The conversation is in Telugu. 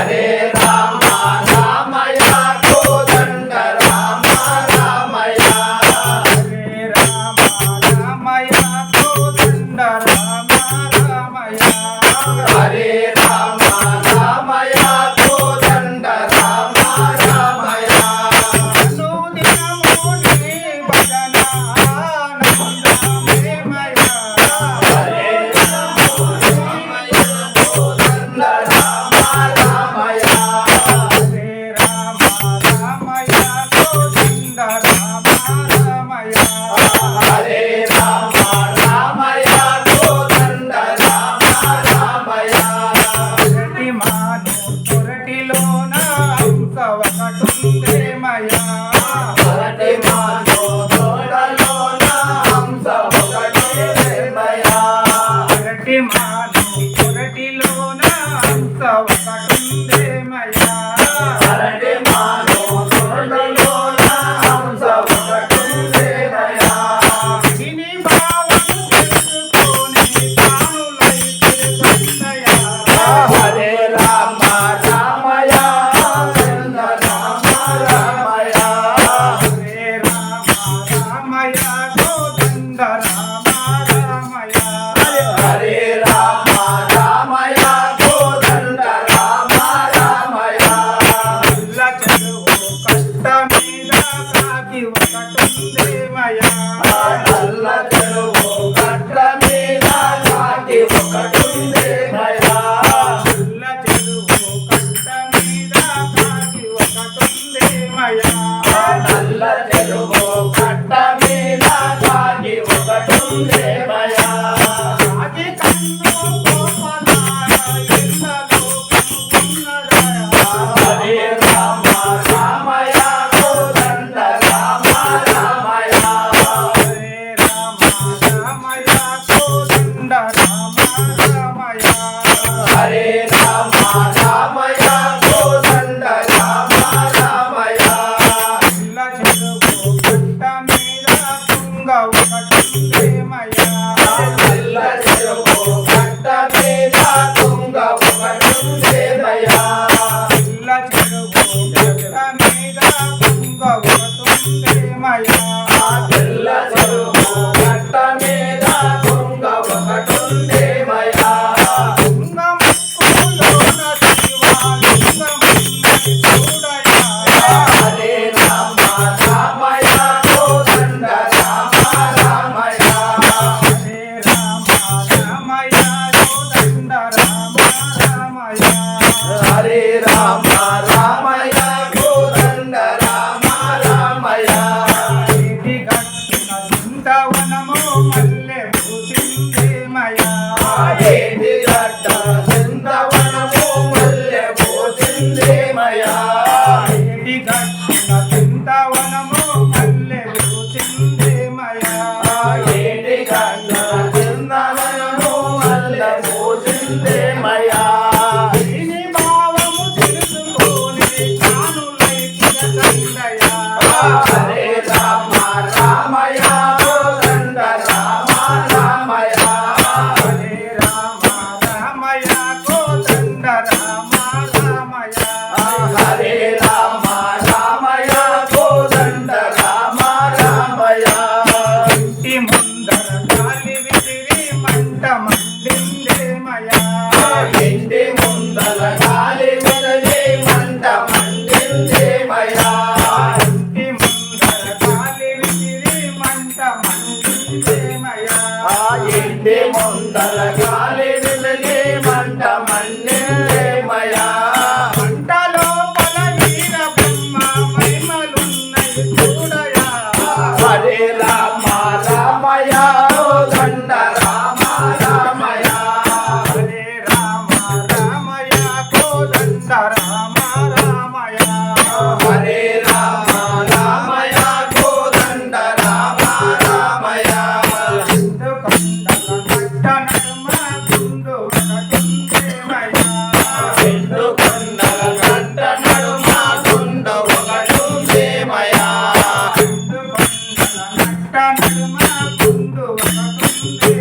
Hare రామయ్య నల్ల తెలుగు పట్ట మీద ఒకటి దేవయా హరే రామ రామయ గోదండ రామ రామయ ఇది గంట వనమో మల్లె భూసిందే గుంట మల్లెమయా గుంట లోపల వీర బ్రహ్మ మహిమలున్నై చూడయా. హరే రామ రామయా దండ yeah.